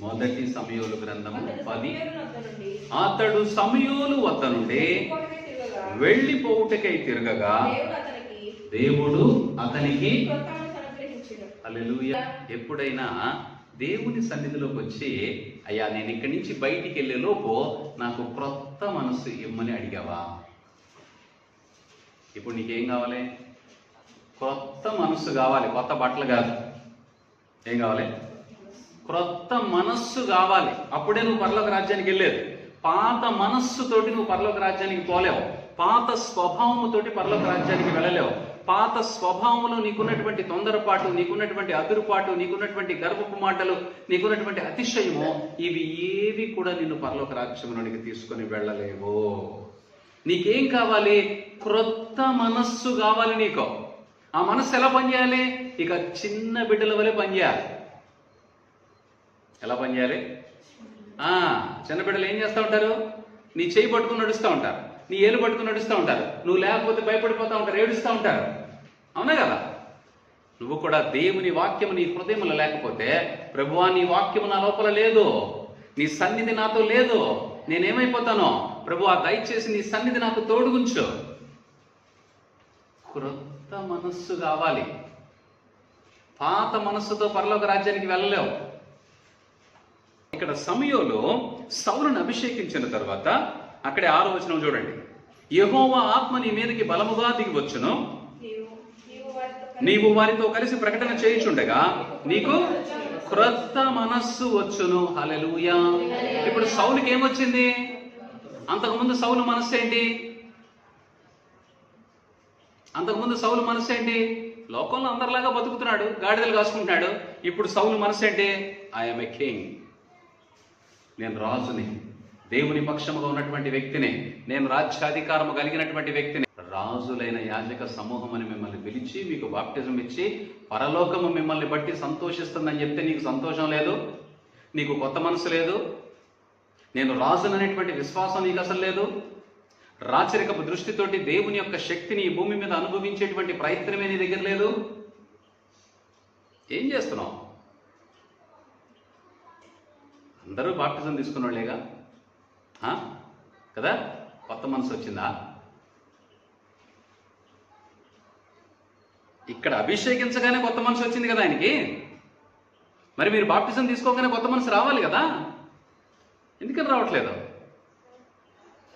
మొదటి సమయోలు గ్రంథము పది. అతడు సమయోలు వద్ద నుండి వెళ్ళిపోవుటకై తిరగగా దేవుడు అతనికి మనసు. హల్లెలూయా. ఎప్పుడైనా దేవుని సన్నిధిలోకి వచ్చి అయ్యా నేను ఇక్కడి నుంచి బయటికి వెళ్ళే లోపు నాకు క్రొత్త మనసు ఇమ్మని అడిగావా? ఇప్పుడు నీకేం కావాలి? క్రొత్త మనస్సు కావాలి. కొత్త బట్టలు కాదు. ఏం కావాలి? క్రొత్త మనస్సు కావాలి. అప్పుడే నువ్వు పరలోక రాజ్యానికి వెళ్ళేది. పాత మనస్సుతోటి నువ్వు పరలోక రాజ్యానికి పోలేవు. పాత స్వభావముతోటి పరలోక రాజ్యానికి వెళ్ళలేవు. పాత స్వభావంలో నీకున్నటువంటి తొందరపాటు నీకున్నటువంటి అదురుపాటు నీకున్నటువంటి గర్వపు మాటలు నీకున్నటువంటి అతిశయము ఇవి ఏవి కూడా నిన్ను పరలోక రాజ్యంలోనికి తీసుకొని వెళ్ళలేవు. నీకేం కావాలి? క్రొత్త మనస్సు కావాలి నీకు. ఆ మనస్సు ఎలా పనిచేయాలి? ఇక చిన్న బిడ్డల వలె పనిచేయాలి. ఎలా పనిచేయాలి ఆ, చిన్న ఏం చేస్తూ ఉంటారు? నీ చేయి పట్టుకుని నడుస్తూ ఉంటారు. నీ ఏలు పట్టుకుని నడుస్తూ ఉంటారు. నువ్వు లేకపోతే భయపడిపోతూ ఉంటారు ఏడుస్తూ ఉంటారు. అవునా కదా? నువ్వు కూడా దేవుని వాక్యము నీ హృదయంలో లేకపోతే ప్రభువా నీ వాక్యము నా లోపల లేదు. నీ సన్నిధి నాతో లేదు. నేనేమైపోతానో? ప్రభువా దయచేసి నీ సన్నిధి నాకు తోడుగుంచు. క్రొత్త మనస్సు కావాలి. పాత మనస్సుతో పరలోక రాజ్యానికి వెళ్ళలేవు. ఇక్కడ సమయంలో సౌలను అభిషేకించిన తర్వాత అక్కడే ఆరో వచనం చూడండి. యెహోవా ఆత్మ నీ మీదకి బలముగా దిగి వచ్చును. నీవు వారితో కలిసి ప్రకటన చేయించుండగా నీకు క్రొత్త మనస్సు వచ్చును. హలలుయా ఇప్పుడు సౌలుకి ఏమొచ్చింది అంతకుముందు సౌలు మనస్సు ఏంటి? అంతకుముందు సౌలు మనస్సు ఏంటి? లోకంలో అందరిలాగా బతుకుతున్నాడు గాడిదలు కాసుకుంటున్నాడు. ఇప్పుడు సౌలు మనస్సు ఏంటి? ఐఎమ్ ఎ కింగ్ నేను రాజుని దేవుని పక్షముగా ఉన్నటువంటి వ్యక్తిని నేను రాజ్యాధికారము కలిగినటువంటి వ్యక్తిని. రాజులైన యాజక సమూహం అని మిమ్మల్ని పిలిచి మీకు బాప్టిజం ఇచ్చి పరలోకము మిమ్మల్ని బట్టి సంతోషిస్తుందని చెప్తే నీకు సంతోషం లేదు? నీకు కొత్త మనసు లేదు? నేను రాజుననేటువంటి విశ్వాసం నీకు అసలు లేదు? రాచరికపు దృష్టితోటి దేవుని యొక్క శక్తిని ఈ భూమి మీద అనుభవించేటువంటి ప్రయత్నమే నీ దగ్గర లేదు? ఏం చేస్తున్నావు? అందరూ బాప్టిజం తీసుకున్న వాళ్ళేగా కదా? కొత్త మనసు వచ్చిందా? ఇక్కడ అభిషేకించగానే కొత్త మనసు వచ్చింది కదా ఆయనకి? మరి మీరు బాప్టిజం తీసుకోగానే కొత్త మనసు రావాలి కదా? ఎందుకని రావట్లేదు?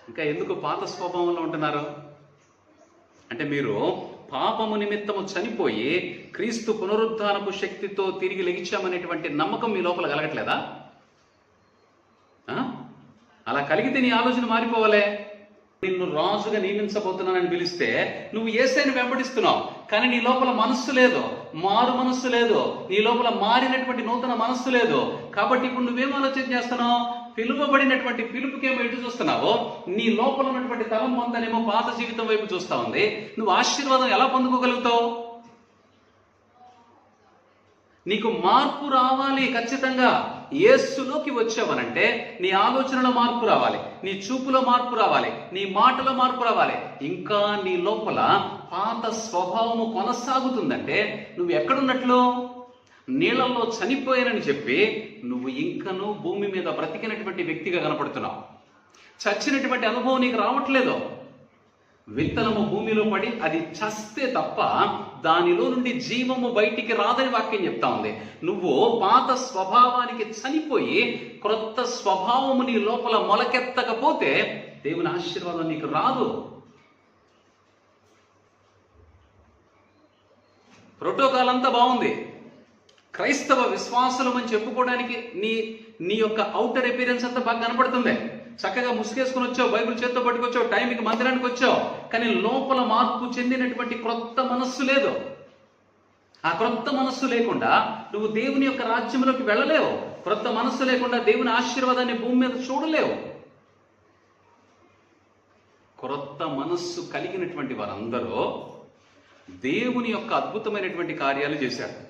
ఇంకా ఎందుకు పాత స్వభావంలో ఉంటున్నారు? అంటే మీరు పాపము నిమిత్తము చనిపోయి క్రీస్తు పునరుద్ధానపు శక్తితో తిరిగి లెగించామనేటువంటి నమ్మకం మీ లోపల కలగట్లేదా? అలా కలిగితే నీ ఆలోచన మారిపోవాలే. నిన్ను రాజుగా నియమించబోతున్నానని పిలిస్తే నువ్వు ఏసైని వెంబడిస్తున్నావు. కానీ నీ లోపల మనస్సు లేదు మారు మనస్సు లేదు నీ లోపల మారినటువంటి నూతన మనస్సు లేదు. కాబట్టి ఇప్పుడు నువ్వేం ఆలోచన చేస్తున్నావు? పిలువబడినటువంటి పిలుపుకేమో ఎటు చూస్తున్నావు నీ లోపల ఉన్నటువంటి తలం పొందనేమో పాత జీవితం వైపు చూస్తా ఉంది. నువ్వు ఆశీర్వాదం ఎలా పొందుకోగలుగుతావు? నీకు మార్పు రావాలి ఖచ్చితంగా. ఏసులోకి వచ్చావనంటే నీ ఆలోచనలో మార్పు రావాలి నీ చూపులో మార్పు రావాలి నీ మాటలో మార్పు రావాలి. ఇంకా నీ లోపల పాత స్వభావము కొనసాగుతుందంటే నువ్వు ఎక్కడున్నట్లు? నీళ్ళల్లో చనిపోయానని చెప్పి నువ్వు ఇంకనూ భూమి మీద బ్రతికినటువంటి వ్యక్తిగా కనపడుతున్నావు. చచ్చినటువంటి అనుభవం నీకు రావట్లేదు? విత్తనము భూమిలో పడి అది చస్తే తప్ప దానిలో నుండి జీవము బయటికి రాదని వాక్యం చెప్తా ఉంది. నువ్వు పాత స్వభావానికి చనిపోయి క్రొత్త స్వభావము నీ లోపల మొలకెత్తకపోతే దేవుని ఆశీర్వాదం నీకు రాదు. ప్రోటోకాల్ అంతా బాగుంది. క్రైస్తవ విశ్వాసులం అని చెప్పుకోవడానికి నీ నీ యొక్క అవుటర్ అపీరెన్స్ అంతా బాగా కనపడుతుంది. చక్కగా ముసుగేసుకుని వచ్చావు బైబిల్ చేత్తో పట్టుకొచ్చావు టైంకి మందిరానికి వచ్చావు. కానీ లోపల మార్పు చెందినటువంటి క్రొత్త మనస్సు లేదు. ఆ క్రొత్త మనస్సు లేకుండా నువ్వు దేవుని యొక్క రాజ్యంలోకి వెళ్ళలేవు. క్రొత్త మనస్సు లేకుండా దేవుని ఆశీర్వాదాన్ని భూమి మీద చూడలేవు. క్రొత్త మనస్సు కలిగినటువంటి వారందరూ దేవుని యొక్క అద్భుతమైనటువంటి కార్యాలు చేశారు.